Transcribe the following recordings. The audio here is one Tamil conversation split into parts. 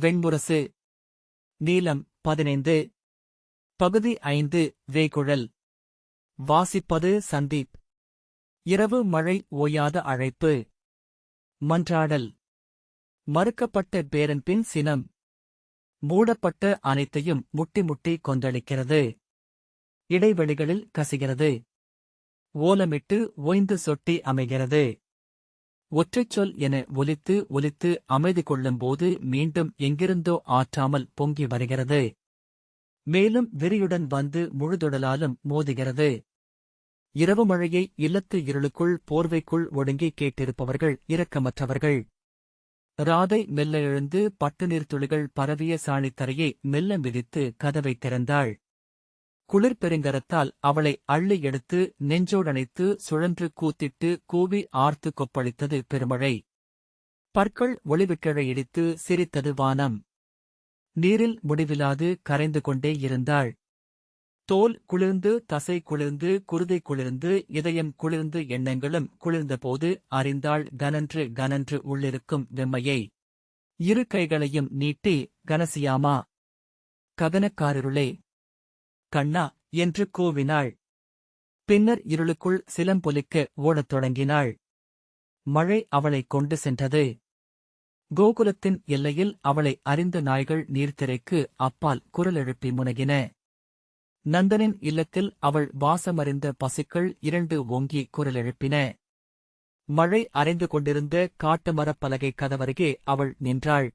வெண்புரசு. நீளம் பதினைந்து. பகுதி ஐந்து வேகுழல் வாசிப்பது சந்தீப். இரவு மழை ஓயாத அழைப்பு. மன்றாடல். மறுக்கப்பட்ட பேரன்பின் சினம். மூடப்பட்ட அனைத்தையும் முட்டி முட்டி கொந்தளிக்கிறது. இடைவெளிகளில் கசிகிறது. ஓலமிட்டு ஓய்ந்து சொட்டி அமைகிறது. ஒற்றைச் சொல் என ஒலித்து ஒலித்து அமைதி கொள்ளும்போது மீண்டும் எங்கிருந்தோ ஆற்றாமல் பொங்கி வருகிறது. மேலும் வெறியுடன் வந்து முழுதொடலாலும் மோதுகிறது. இரவு மழையை இல்லத்து இருளுக்குள் போர்வைக்குள் ஒடுங்கி கேட்டிருப்பவர்கள் இரக்கமற்றவர்கள். ராதை மெல்ல எழுந்து பட்டுநீர் துளிகள் பரவிய சாணித்தரையை மெல்ல மிதித்து கதவை திறந்தாள். குளிர் பெருங்கரத்தால் அவளை அள்ளி எடுத்து நெஞ்சோடணைத்து சுழன்று கூத்திட்டு கூவி ஆர்த்து கொப்பளித்தது பெருமழை. பற்கள் ஒளிவிட்டழை இடித்து சிரித்தது வானம். நீரில் முடிவிலாது கரைந்து கொண்டே இருந்தாள். தோல் குளிர்ந்து தசை குளிர்ந்து குருதை குளிர்ந்து இதயம் குளிர்ந்து எண்ணங்களும் குளிர்ந்தபோது அறிந்தாள் கனன்று கனன்று உள்ளிருக்கும் வெம்மையை. இரு கைகளையும் நீட்டி கனசியாமா? கதனக்காரருளே கண்ணா என்று கூவினாள். பின்னர் இருளுக்குள் சிலம்பொலிக்க ஓடத் தொடங்கினாள். மழை அவளைக் கொண்டு சென்றது. கோகுலத்தின் எல்லையில் அவளை அறிந்த நாய்கள் நீர்த்திரைக்கு அப்பால் குரல் எழுப்பி முனகின. நந்தனின் இல்லத்தில் அவள் வாசமறிந்த பசுக்கள் இரண்டு ஓங்கி குரல் எழுப்பின. மழை அறைந்து கொண்டிருந்த காட்டுமரப்பலகை கதவருகே அவள் நின்றாள்.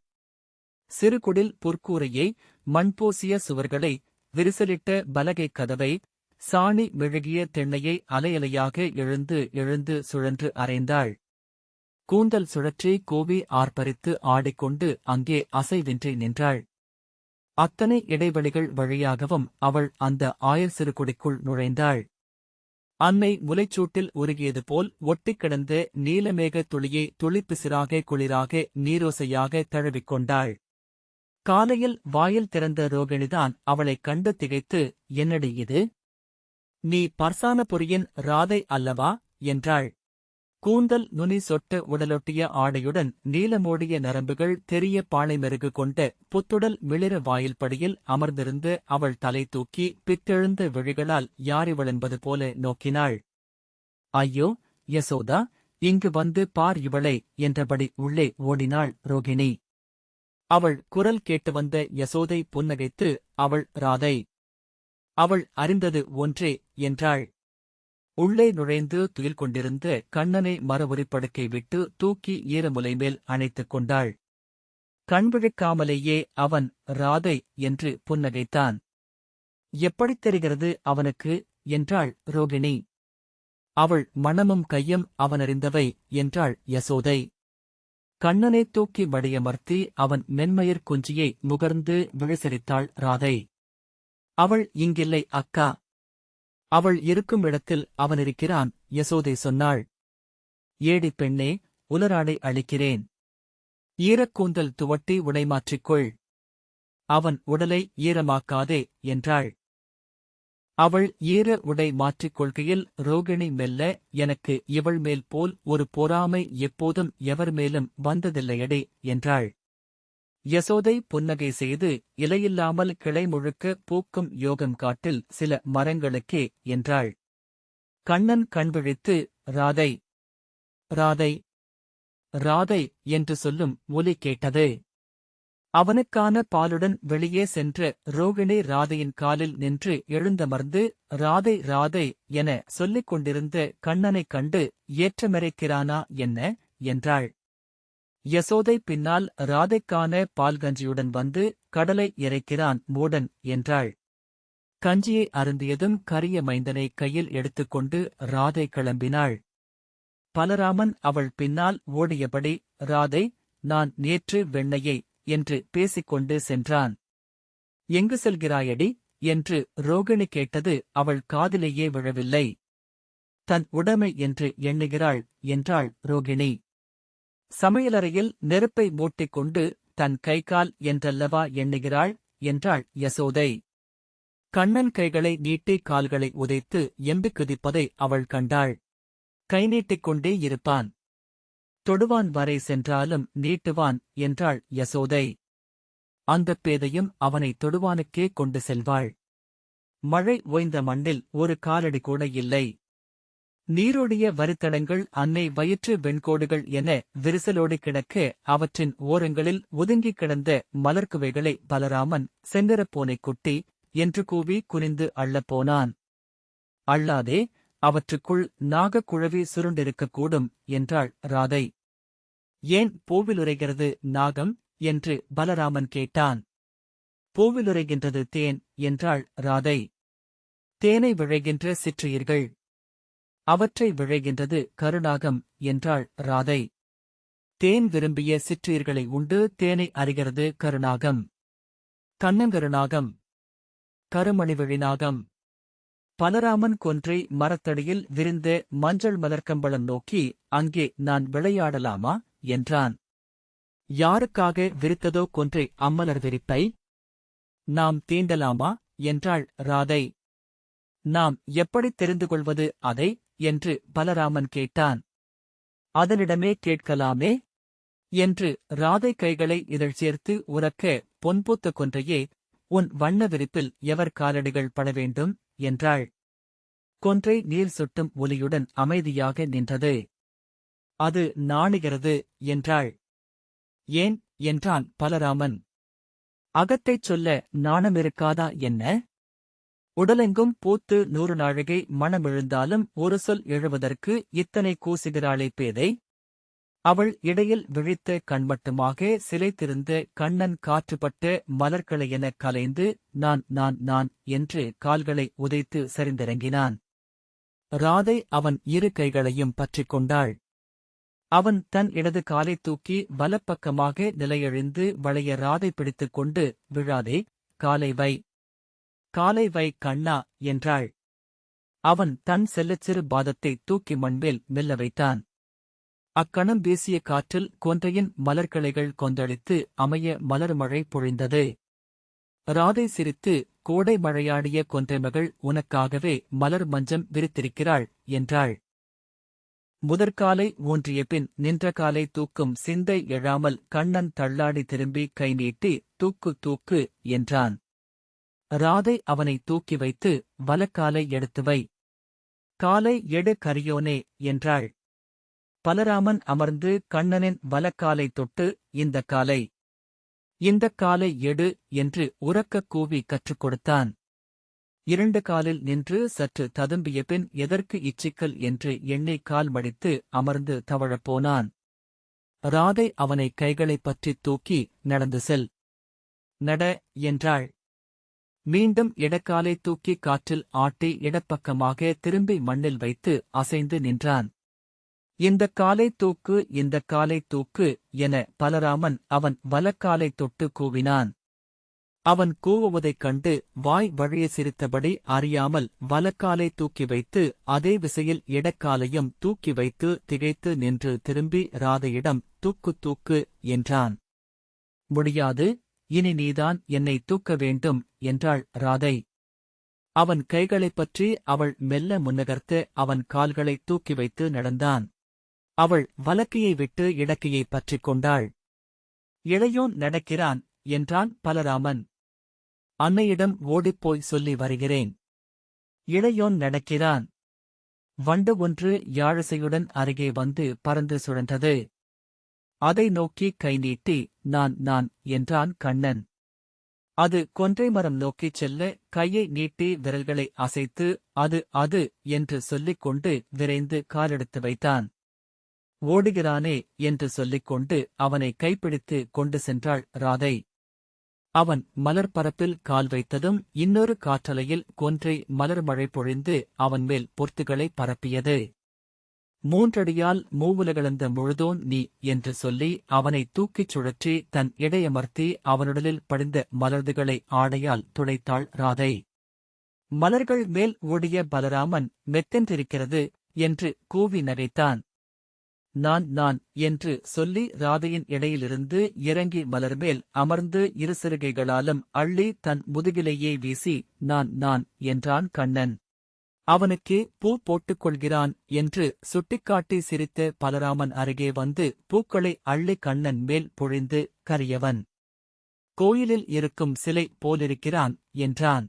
சிறுகுடில் புற்கூரையை மண்பூசிய சுவர்களை விரிசலிட்ட பலகை கதவை சாணி மெழுகிய தென்னையை அலையலையாக எழுந்து எழுந்து சுழன்று அறைந்தாள். கூந்தல் சுழற்றி கோவி ஆர்ப்பரித்து ஆடிக்கொண்டு அங்கே அசைவின்றி நின்றாள். அத்தனை இடைவெளிகள் வழியாகவும் அவள் அந்த ஆயர் சிறுகுடிக்குள் நுழைந்தாள். அன்னை முலைச்சூட்டில் உருகியது போல் ஒட்டிக் கிடந்த நீலமேகத் துளியை துளிப்பிசிறாக குளிராக நீரோசையாக தழுவிக்கொண்டாள் காலையில் வாயில் திறந்த ரோகிணிதான் அவளைக் கண்டு திகைத்து என்னடி இது? நீ பர்சானபுரியின் ராதை அல்லவா? என்றாள். கூந்தல் நுனி சொட்டு உடலொட்டிய ஆடையுடன் நீலமோடிய நரம்புகள் தெரிய பாளைமெருகு கொண்ட புத்துடல் மிளிர வாயில்படியில் அமர்ந்திருந்து அவள் தலை தூக்கி பித்தெழுந்த விழிகளால் யாரிவளென்பது போல நோக்கினாள். ஐயோ யசோதா இங்கு வந்து பார் இவளை என்றபடி உள்ளே ஓடினாள் ரோகிணி. அவள் குரல் கேட்டு வந்த யசோதை புன்னகைத்து அவள் ராதை அவள் அறிந்தது ஒன்றே என்றாள். உள்ளே நுழைந்து துயில் கொண்டிருந்த கண்ணனை மரவுரிப்படுக்கை விட்டு தூக்கி ஈரமுலை மேல் அணைத்துக் கொண்டாள். கண்விழிக்காமலேயே அவன் ராதை என்று புன்னகைத்தான். எப்படித் தெரிகிறது அவனுக்கு? என்றாள் ரோகிணி. அவள் மனமும் கையும் அவனறிந்தவை என்றாள் யசோதை. கண்ணனை தூக்கி வடியமர்த்தி அவன் மென்மயிர் குஞ்சியை முகர்ந்து விழிசரித்தாள் ராதை. அவள் இங்கில்லை அக்கா. அவள் இருக்கும் இடத்தில் அவன் இருக்கிறான் யசோதை சொன்னாள். ஏடி பெண்ணே உலராடை அளிக்கிறேன் ஈரக்கூந்தல் துவட்டி உடைமாற்றிக்கொள் அவன் உடலை ஈரமாக்காதே என்றாள். அவள் ஈர உடை மாற்றிக் கொள்கையில் ரோகிணி மெல்ல எனக்கு இவள் மேல் போல் ஒரு பொறாமை எப்போதும் எவர் மேலும் வந்ததில்லையடே என்றாள். யசோதை புன்னகை செய்து இலையில்லாமல் கிளை முழுக்க பூக்கும் யோகம் காட்டில் சில மரங்களுக்கே என்றாள். கண்ணன் கண்விழித்து ராதை ராதை ராதை என்று சொல்லும் ஒலி கேட்டது. அவனுக்கான பாலுடன் வெளியே சென்ற ரோகிணி ராதையின் காலில் நின்று எழுந்தமர்ந்து ராதை ராதை என சொல்லிக் கொண்டிருந்த கண்ணனைக் கண்டு ஏற்றமெரைக்கிறானா என்ன? என்றாள். யசோதை பின்னால் ராதைக்கான பால்கஞ்சியுடன் வந்து கடலை இறைக்கிறான் மூடன் என்றாள். கஞ்சியை அருந்தியதும் கரிய மைந்தனை கையில் எடுத்துக்கொண்டு ராதை கிளம்பினாள். பலராமன் அவள் பின்னால் ஓடியபடி ராதை நான் நேற்று வெண்ணையை என்று பேசிக்கொண்டு சென்றான். எங்கு செல்கிறாயடி? என்று ரோகிணி கேட்டது அவள் காதிலேயே விழவில்லை. தன் உடைமை என்று எண்ணுகிறாள் என்றாள் ரோகிணி. சமையலறையில் நெருப்பை மூட்டிக் கொண்டு தன் கைகால் என்றல்லவா எண்ணுகிறாள்? என்றாள் யசோதை. கண்ணன் கைகளை நீட்டி கால்களை உதைத்து எம்பி குதிப்பதை அவள் கண்டாள். கை நீட்டிக்கொண்டே இருப்பான். தொடுவான் வரை சென்றாலும் நீட்டுவான் என்றாள் யசோதை. அந்தப் பேதையும் அவனை தொடுவானுக்கே கொண்டு செல்வாள். மழை ஓய்ந்த மண்ணில் ஒரு காலடி கூட இல்லை. நீரோடிய வரித்தடங்கள் அன்னை வயிற்று வெண்கோடுகள் என விரிசலோடு கிடக்க அவற்றின் ஓரங்களில் ஒதுங்கிக் கிடந்த மலர்குவைகளை பலராமன் செங்கரப்போனைக் குட்டி என்று கூவி குனிந்து அள்ளப் போனான். அள்ளாதே அவற்றுக்குள் நாகக்குழவி சுருண்டிருக்கக்கூடும் என்றாள் ராதை. ஏன் பூவிலுரைகிறது நாகம்? என்று பலராமன் கேட்டான். பூவிலுரைகின்றது தேன் என்றாள் ராதை. தேனை விழைகின்ற சிற்றியர்கள் அவற்றை விழைகின்றது கருநாகம் என்றாள் ராதை. தேன் விரும்பிய சிற்றியர்களை உண்டு தேனை அறிகிறது கருநாகம். கண்ணங்கருநாகம். கருமணிவிழிநாகம் பலராமன் கொன்றை மரத்தடியில் விரிந்த மஞ்சள் மலர்க்கம்பளம் நோக்கி அங்கே நான் விளையாடலாமா? என்றான். யாருக்காக விரித்ததோ கொன்றை அம்மலர் விரிப்பை நாம் தீண்டலாமா? என்றாள் ராதை. நாம் எப்படித் தெரிந்து கொள்வது அதை? என்று பலராமன் கேட்டான். அதனிடமே கேட்கலாமே? என்று ராதை கைகளை இதழ் சேர்த்து உறக்க பொன்பூத்த கொன்றையே உன் வண்ண விரிப்பில் எவர் காலடிகள் பட வேண்டும்? என்றாள். கொன்றை நீர் சுட்டும் ஒலியுடன் அமைதியாக நின்றது. அது நாணுகிறது என்றாள். ஏன்? என்றான் பலராமன். அகத்தைச் சொல்ல நாணமிருக்காதா என்ன? உடலெங்கும் பூத்து நூறு நாழிகை மனமிழுந்தாலும் ஒரு சொல் எழுவதற்கு இத்தனை கூசுகிறாளே பேதை. அவள் இடையில் விழித்த கண்மட்டுமாக சிலைத்திருந்த கண்ணன் காற்றுப்பட்ட என கலைந்து நான் நான் நான் என்று கால்களை உதைத்து சரிந்திறங்கினான். ராதை அவன் இரு கைகளையும் பற்றிக் கொண்டாள். அவன் தன் இடது காலைத் தூக்கி வலப்பக்கமாக நிலையெழுந்து வளைய ராதை பிடித்துக் கொண்டு விழாதே காலை வை. காலை வை கண்ணா என்றாள். அவன் தன் செல்லச்சிறு பாதத்தை தூக்கி மண்மேல் மெல்ல வைத்தான். அக்கணம் வீசிய காற்றில் கொன்றையின் மலர்கிளைகள் கொந்தளித்து அமைய மலர்மழை பொழிந்தது. ராதை சிரித்து கோடை மழையாடிய கொன்றைமகள் உனக்காகவே மலர் மஞ்சம் விரித்திருக்கிறாள் என்றாள். முதற்காலை ஊன்றிய பின் நின்ற காலை தூக்கும் சிந்தை எழாமல் கண்ணன் தள்ளாடி திரும்பி கை நீட்டி தூக்கு தூக்கு என்றான். ராதை அவனை தூக்கி வைத்து வலக்காலை எடுத்து வை. காலை எடு கரியோனே என்றாள். பலராமன் அமர்ந்து கண்ணனின் வலக்காலை தொட்டு இந்த காலை இந்த காலை எடு என்று உரக்கக் கூவி கற்றுக் கொடுத்தான். இரண்டு காலில் நின்று சற்று ததும்பிய பின் எதற்கு இச்சிக்கல் என்று எண்ணெய் கால் மடித்து அமர்ந்து தவழப்போனான். ராதை அவனை கைகளைப் பற்றித் தூக்கி நடந்து செல். நட என்றாள். மீண்டும் இடக்காலை தூக்கி காற்றில் ஆட்டி இடப்பக்கமாக திரும்பி மண்ணில் வைத்து அசைந்து நின்றான். இந்தக் காலை தூக்கு இந்தக் காலை தூக்கு என பலராமன் அவன் வலக்காலை தொட்டு கூவினான். அவன் கூவுவதைக் கண்டு வாய் வழிய சிரித்தபடி அறியாமல் வலக்காலை தூக்கி வைத்து அதே விசையில் இடக்காலையும் தூக்கி வைத்து திகைத்து நின்று திரும்பி ராதையிடம் தூக்கு தூக்கு என்றான். முடியாது. இனி நீதான் என்னை தூக்க வேண்டும் என்றாள் ராதை. அவன் கைகளைப் பற்றி அவள் மெல்ல முன்னகர்த்து அவன் கால்களை தூக்கி வைத்து நடந்தான். அவள் வலக்கையை விட்டு இடக்கையை பற்றிக் கொண்டாள். இளையோன் நடக்கிறான் என்றான் பலராமன். அன்னையிடம் ஓடிப்போய் சொல்லி வருகிறேன். இளையோன் நடக்கிறான். வண்டு ஒன்று யாழிசையுடன் அருகே வந்து பறந்து சுழன்றது. அதை நோக்கி கை நீட்டி நான் நான் என்றான் கண்ணன். அது கொன்றை மரம் நோக்கிச் செல்ல கையை நீட்டி விரல்களை அசைத்து அது அது என்று சொல்லிக் கொண்டு விரைந்து காலெடுத்து வைத்தான். ஓடுகிறானே என்று சொல்லிக் கொண்டு அவனை கைப்பிடித்து கொண்டு சென்றாள் ராதை. அவன் மலர் பரப்பில் கால் வைத்ததும் இன்னொரு காற்றலையில் கொன்றை மலர் மழை பொழிந்து அவன் மேல் பொர்த்துகளை பரப்பியது. மூன்றடியால் மூவுலகளந்த முழுதோன் நீ என்று சொல்லி அவனை தூக்கிச் சுழற்றி தன் இடையமர்த்தி அவனுடலில் படிந்த மலர்துகளை ஆடையால் துடைத்தாள் ராதை. மலர்கள் மேல் ஓடிய பலராமன் மெத்தென்றிருக்கிறது என்று கூவி நகைத்தான் நான் நான் என்று சொல்லி ராதையின் இடையிலிருந்து இறங்கி மலர்மேல் அமர்ந்து இரு சிறுகைகளாலும் அள்ளி தன் முதுகிலேயே வீசி நான் நான் என்றான் கண்ணன். அவனுக்கே பூ போட்டுக் கொள்கிறான் என்று சுட்டிக்காட்டி சிரித்த பலராமன் அருகே வந்து பூக்களை அள்ளி கண்ணன் மேல் பொழிந்து கரியவன். கோயிலில் இருக்கும் சிலை போலிருக்கிறான் என்றான்.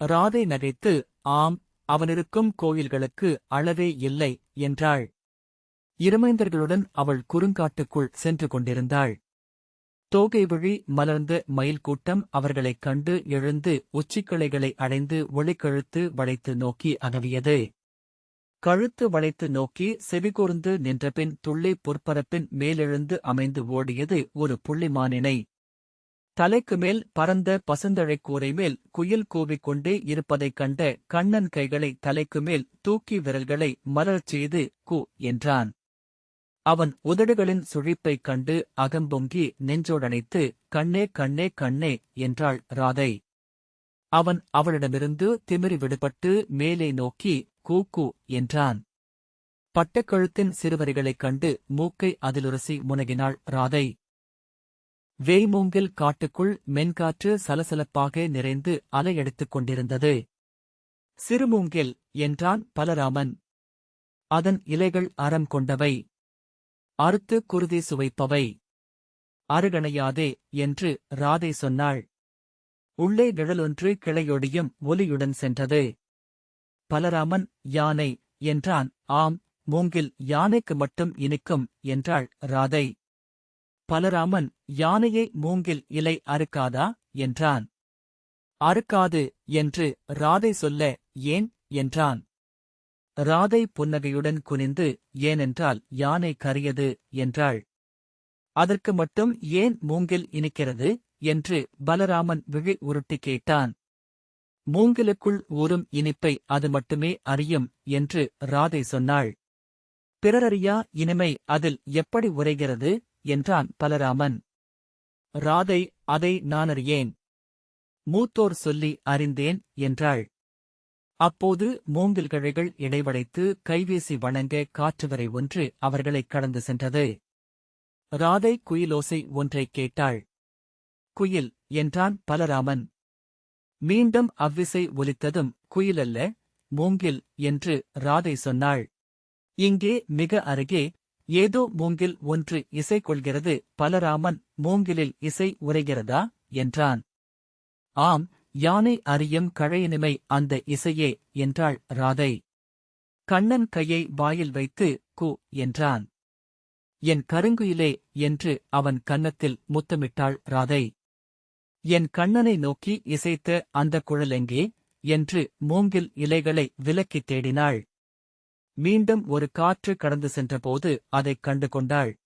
ராதை நகைத்து ஆம் அவனிருக்கும் கோயில்களுக்கு அளவே இல்லை என்றாள். இருமைந்தர்களுடன் அவள் குறுங்காட்டுக்குள் சென்று கொண்டிருந்தாள். தோகை விழி மலர்ந்த மயில் கூட்டம் அவர்களைக் கண்டு எழுந்து உச்சிக்கிளைகளை அடைந்து ஒளிக்கழுத்து வளைத்து நோக்கி அகவியது. கழுத்து வளைத்து நோக்கி செவிகூர்ந்து நின்றபின் துள்ளி பொற்பரப்பின் மேலெழுந்து அமைந்து ஓடியது ஒரு புள்ளிமானினை. தலைக்கு மேல் பரந்த பசுந்தழைக்கூரை மேல் குயில் கூவிக்கொண்டே இருப்பதைக் கண்ட கண்ணன் கைகளை தலைக்கு மேல் தூக்கி விரல்களை மலர் செய்து கு என்றான். அவன் உதடுகளின் சுழிப்பைக் கண்டு அகம்பொங்கி நெஞ்சோடனைத்து கண்ணே கண்ணே கண்ணே என்றாள் ராதை. அவன் அவளிடமிருந்து திமிரி விடுபட்டு மேலே நோக்கி கூக்கு என்றான். பட்டக்கழுத்தின் சிறுவரிகளைக் கண்டு மூக்கை அதிலுரசி முனகினாள் ராதை. வேய்மூங்கில் காட்டுக்குள் மென்காற்று சலசலப்பாக நிறைந்து அலையெடுத்துக் கொண்டிருந்தது. சிறுமூங்கில் என்றான் பலராமன். அதன் இலைகள் அறம் கொண்டவை. அறுத்து குருதி சுவைப்பவை. அருகணையாதே என்று ராதை சொன்னாள். உள்ளே நிழலொன்று கிளையொடியும் ஒலியுடன் சென்றது. பலராமன் யானை என்றான். ஆம் மூங்கில் யானைக்கு மட்டும் இனிக்கும் என்றாள் ராதை. பலராமன் யானையை மூங்கில் இலை அறுக்காதா என்றான். அறுக்காது என்று ராதை சொல்ல ஏன் என்றான். ராதை புன்னகையுடன் குனிந்து ஏனென்றால் யானை கரியது என்றாள். அதற்கு மட்டும் ஏன் மூங்கில் இனிக்கிறது? என்று பலராமன் விழி உருட்டி கேட்டான். மூங்கிலுக்குள் ஊறும் இனிப்பை அது மட்டுமே அறியும் என்று ராதை சொன்னாள். பிறரறியா இனிமை அதில் எப்படி உரைகிறது என்றான் பலராமன். ராதை அதை நானறியேன் மூத்தோர் சொல்லி அறிந்தேன் என்றாள். அப்போது மூங்கில்கழைகள் இடைவடைத்து கைவீசி வணங்க காற்றுவரை ஒன்று அவர்களைக் கடந்து சென்றது. ராதை குயிலோசை ஒன்றைக் கேட்டாள். குயில் என்றான் பலராமன். மீண்டும் அவ்விசை ஒலித்ததும் குயிலல்ல மூங்கில் என்று ராதை சொன்னாள். இங்கே மிக அருகே ஏதோ மூங்கில் ஒன்று இசை கொள்கிறது பலராமன் மூங்கிலில் இசை உரைகிறதா என்றான். ஆம் யானை அறியும் கழையினிமை அந்த இசையே என்றாள் ராதை. கண்ணன் கையை வாயில் வைத்து கு என்றான். என் கருங்குயிலே என்று அவன் கன்னத்தில் முத்தமிட்டாள் ராதை. என் கண்ணனை நோக்கி இசைத்த அந்த குழலெங்கே என்று மூங்கில் இலைகளை விலக்கித் தேடினாள். மீண்டும் ஒரு காற்று கடந்து சென்றபோது அதைக் கண்டு கொண்டாள்.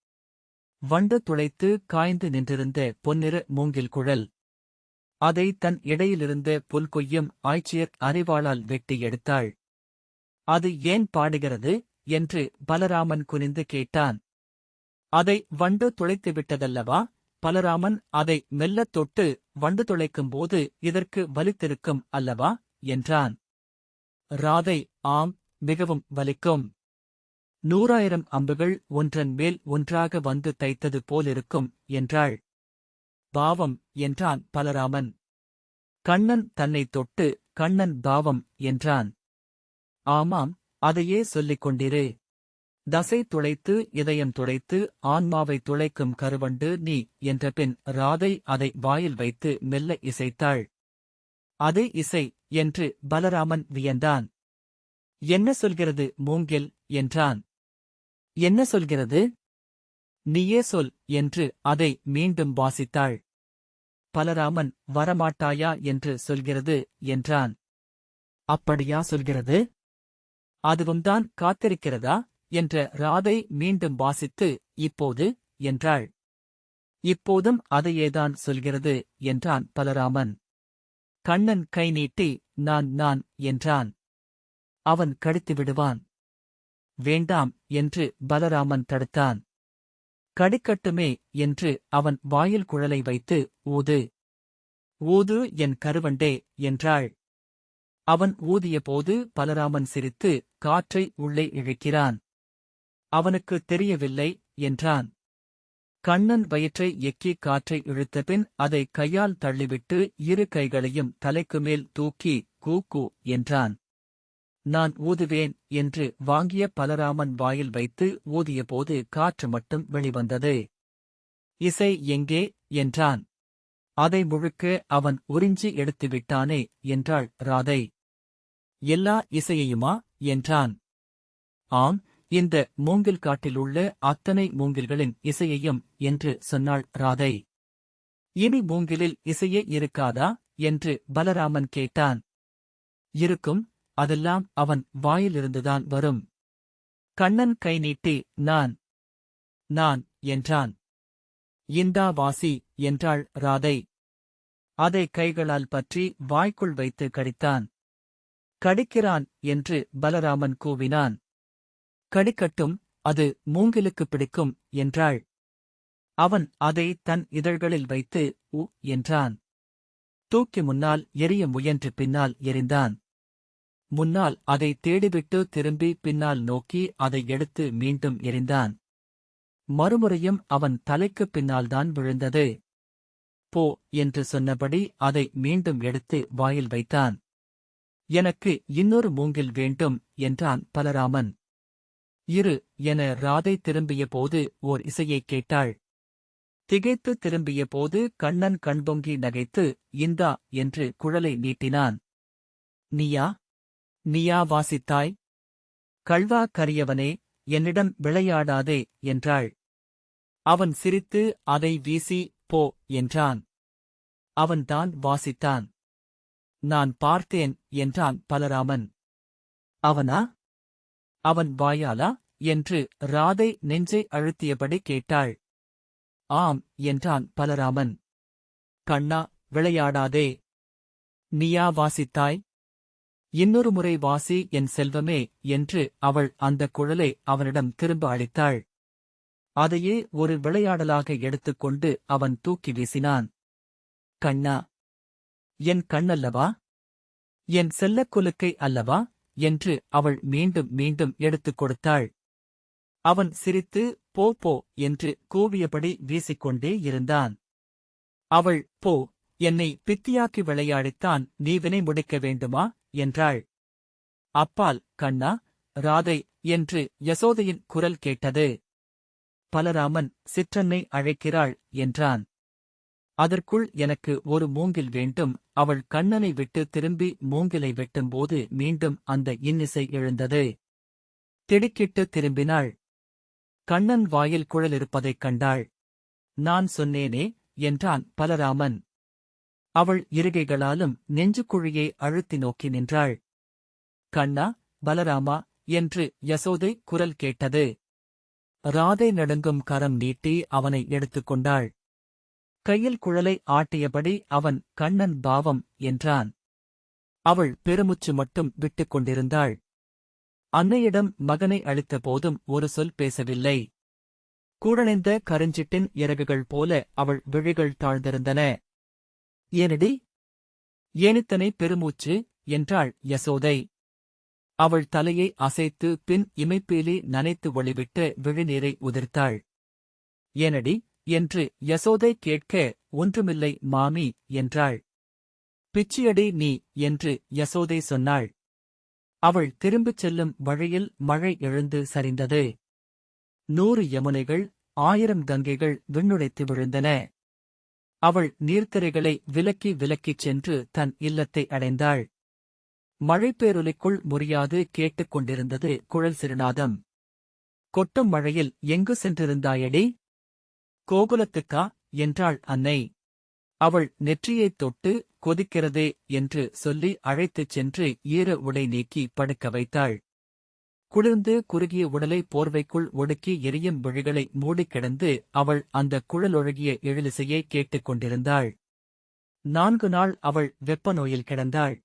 வண்டு துளைத்து காய்ந்து நின்றிருந்த பொன்னிற மூங்கில் குழல். அதை தன் இடையிலிருந்து புல் கொய்யும் ஆய்ச்சியர் அறிவாளால் வெட்டி எடுத்தாள். அது ஏன் பாடுகிறது? என்று பலராமன் குனிந்து கேட்டான். அதை வண்டு துளைத்து விட்டதல்லவா? பலராமன் அதை மெல்லத் தொட்டு வண்டு துளைக்கும்போது இதற்கு வலித்திருக்கும் அல்லவா? என்றான். ராதை ஆம் மிகவும் வலிக்கும். நூறாயிரம் அம்புகள் ஒன்றன் மேல் ஒன்றாக வந்து தைத்தது போலிருக்கும் என்றாள். பாவம் என்றான் பலராமன். கண்ணன் தன்னை தொட்டு கண்ணன் பாவம் என்றான். ஆமாம் அதையே சொல்லிக் கொண்டிரு. தசை துளைத்து இதயம் துளைத்து ஆன்மாவை துளைக்கும் கருவண்டு நீ என்றபின் ராதை அதை வாயில் வைத்து மெல்ல இசைத்தாள். அது இசை என்று பலராமன் வியந்தான். என்ன சொல்கிறது மூங்கில் என்றான். என்ன சொல்கிறது? நீயே சொல் என்று அதை மீண்டும் வாசித்தாள். பலராமன் வரமாட்டாயா? என்று சொல்கிறது என்றான். அப்படியா? சொல்கிறது. அதுவும்தான் காத்திருக்கிறதா? என்ற ராதை மீண்டும் வாசித்து இப்போது? என்றாள். இப்போதும் அதையேதான் சொல்கிறது என்றான் பலராமன். கண்ணன் கை நீட்டி நான் நான் என்றான். அவன் கடித்து விடுவான். வேண்டாம் என்று பலராமன் தடுத்தான். கடிக்கட்டுமே என்று அவன் வாயில் குழலை வைத்து ஊது ஊது என் கருவண்டே என்றாள். அவன் ஊதியபோது பலராமன் சிரித்து காற்றை உள்ளே இழுக்கிறான். அவனுக்கு தெரியவில்லை என்றான். கண்ணன் வயிற்றை எக்கி காற்றை இழுத்தபின் அதை கையால் தள்ளிவிட்டு இரு கைகளையும் தலைக்கு மேல் தூக்கி கூக்கு என்றான். நான் ஊதுவேன் என்று வாங்கிய பலராமன் வாயில் வைத்து ஊதியபோது காற்று மட்டும் வெளிவந்தது. இசை எங்கே? என்றான். அதை முழுக்க அவன் உறிஞ்சி எடுத்து விட்டானே? என்றாள் ராதை. எல்லா இசையையுமா என்றான். ஆம் இந்த மூங்கில் காட்டிலுள்ள அத்தனை மூங்கில்களின் இசையையும் என்று சொன்னாள் ராதை. இனி மூங்கிலில் இசையே இருக்காதா? என்று பலராமன் கேட்டான். இருக்கும் அதெல்லாம் அவன் வாயிலிருந்துதான் வரும். கண்ணன் கை நீட்டி நான் நான் என்றான். இந்தா வாசி என்றாள் ராதை. அதை கைகளால் பற்றி வாய்க்குள் வைத்து கடித்தான். கடிக்கிறான் என்று பலராமன் கூவினான். கடிக்கட்டும் அது மூங்கிலுக்கு பிடிக்கும் என்றாள். அவன் அதை தன் இதழ்களில் வைத்து உ என்றான். தூக்கி முன்னால் எரிய முயன்று பின்னால் எரிந்தான். முன்னால் அதை தேடிவிட்டு திரும்பி பின்னால் நோக்கி அதை எடுத்து மீண்டும் எரிந்தான் மறுமுறையும் அவன் தலைக்குப் பின்னால்தான் விழுந்தது. போ என்று சொன்னபடி அதை மீண்டும் எடுத்து வாயில் வைத்தான். எனக்கு இன்னொரு மூங்கில் வேண்டும் என்றான் பலராமன். இரு என ராதை திரும்பிய போது ஓர் இசையைக் கேட்டாள். திகைத்து திரும்பிய போது கண்ணன் கண்பொங்கி நகைத்து இந்தா என்று குழலை நீட்டினான். நீயா? நீயா வாசித்தாய்? கள்வா கரியவனே என்னிடம் விளையாடாதே என்றாள். அவன் சிரித்து அதை வீசி போ என்றான். அவன்தான் வாசித்தான். நான் பார்த்தேன் என்றான் பலராமன். அவனா? அவன் வாயாலா என்று ராதை நெஞ்சை அழுத்தியபடி கேட்டாள். ஆம் என்றான் பலராமன். கண்ணா விளையாடாதே. நீயா வாசித்தாய்? இன்னொரு முறை வாசி என் செல்வமே என்று அவள் அந்த குழலை அவனிடம் திரும்ப அளித்தாள். அதையே ஒரு விளையாடலாக எடுத்துக்கொண்டு அவன் தூக்கி வீசினான். கண்ணா என் கண்ணல்லவா? என் செல்லக் கொலுக்கை அல்லவா? என்று அவள் மீண்டும் மீண்டும் எடுத்துக் கொடுத்தாள். அவன் சிரித்து போ போ என்று கூவியபடி வீசிக்கொண்டே இருந்தான். அவள் போ என்னை பித்தியாக்கி விளையாடித்தான் நீ வினை முடிக்க வேண்டுமா? என்றாள். அப்பால் கண்ணா ராதை என்று யசோதையின் குரல் கேட்டது. பலராமன் சிற்றன்னை அழைக்கிறாள் என்றான். அதற்குள் எனக்கு ஒரு மூங்கில் வேண்டும். அவள் கண்ணனை விட்டு திரும்பி மூங்கிலை வெட்டும்போது மீண்டும் அந்த இன்னிசை எழுந்தது. திடுக்கிட்டு திரும்பினாள். கண்ணன் வாயில் குழல் இருப்பதைக் கண்டாள். நான் சொன்னேனே என்றான் பலராமன். அவள் இருகைகளாலும் நெஞ்சுக்குழியை அழுத்தி நோக்கி நின்றாள். கண்ணா பலராமா என்று யசோதை குரல் கேட்டது. ராதை நடுங்கும் கரம் நீட்டி அவனை எடுத்துக்கொண்டாள் கையில் குழலை ஆட்டியபடி அவன் கண்ணன் பாவம் என்றான். அவள் பெருமுச்சு மட்டும் விட்டுக் கொண்டிருந்தாள். அன்னையிடம் மகனை அளித்த போதும் ஒரு சொல் பேசவில்லை. கூடணிந்த கருஞ்சிட்டின் இறகுகள் போல அவள் விழிகள் தாழ்ந்திருந்தன. ஏனடி? ஏனித்தனை பெருமூச்சு என்றாள் யசோதை. அவள் தலையை அசைத்து பின் இமைப்பேலி நனைத்து ஒளிவிட்டு விழிநீரை உதிர்த்தாள். ஏனடி? என்று யசோதை கேட்க ஒன்றுமில்லை மாமி என்றாள். பிச்சியடி நீ என்று யசோதை சொன்னாள். அவள் திரும்பிச் செல்லும் வழியில் மழை எழுந்து சரிந்தது. நூறு யமுனைகள் ஆயிரம் கங்கைகள் விண்ணுடைத்து விழுந்தன. அவள் நீர்த்திரைகளை விலக்கி விலக்கிச் சென்று தன் இல்லத்தை அடைந்தாள். மழைப்பேரொலிக்குள் முறியாது கேட்டுக் கொண்டிருந்தது குழல் சிறுநாதம். கொட்டும் மழையில் எங்கு சென்றிருந்தாயடி? கோகுலத்துக்கா? என்றாள் அன்னை. அவள் நெற்றியைத் தொட்டு கொதிக்கிறதே என்று சொல்லி அழைத்துச் சென்று ஈர உடை நீக்கி படுக்க வைத்தாள். குளிர்ந்து குறுகிய உடலை போர்வைக்குள் ஒடுக்கி எரியும் விழிகளை மூடிக் கிடந்து அவள் அந்த குழலொழுகிய எழிலிசையை கேட்டுக் கொண்டிருந்தாள். நான்கு நாள் அவள் வெப்ப நோயில் கிடந்தாள்.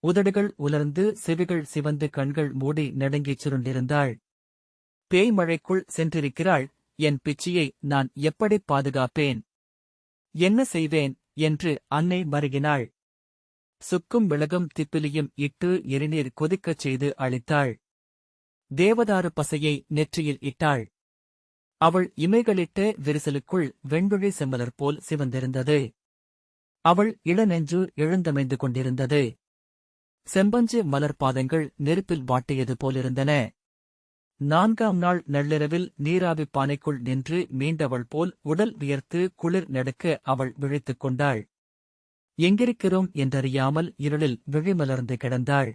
உதடுகள் உலர்ந்து செவிகள் சிவந்து கண்கள் மூடி நடுங்கிச் சுருண்டிருந்தாள். பேய் மழைக்குள் சென்றிருக்கிறாள் என் பிச்சியை நான் எப்படி பாதுகாப்பேன்? என்ன செய்வேன்? என்று அன்னை மருகினாள். சுக்கும் விலகும் திப்பிலியும் இட்டு எரிநீர் கொதிக்கச் செய்து அளித்தாள். தேவதாரு பசையை நெற்றியில் இட்டாள். அவள் இமைகளிட்ட விரிசலுக்குள் வெண்விழி செம்மலர் போல் சிவந்திருந்தது. அவள் இளநெஞ்சு எழுந்தமைந்து கொண்டிருந்தது. செம்பஞ்சு மலர் பாதங்கள் நெருப்பில் வாட்டியது போலிருந்தன. நான்காம் நாள் நள்ளிரவில் நீராவிப் பானைக்குள் நின்று மீண்டவள் போல் உடல் வியர்த்து குளிர் நடக்க அவள் விழித்துக் கொண்டாள். எங்கிருக்கிறோம் என்றறியாமல் இருளில் விழிமலர்ந்து கிடந்தாள்.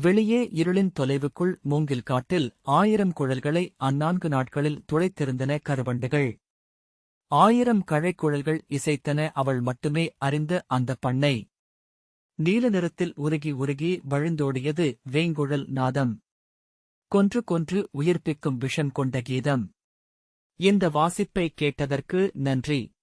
வெளியே இருளின் தொலைவுக்குள் மூங்கில் காட்டில் ஆயிரம் குழல்களை அந்நான்கு நாட்களில் துளைத்திருந்தன கருவண்டுகள். ஆயிரம் கழைக்குழல்கள் இசைத்தன அவள் மட்டுமே அறிந்த அந்த பண்ணை. நீல நிறத்தில் உருகி உருகி வழிந்தோடியது வேங்குழல் நாதம். கொன்று கொன்று உயிர்ப்பிக்கும் விஷம் கொண்ட கீதம். இந்த வாசிப்பை கேட்டதற்கு நன்றி.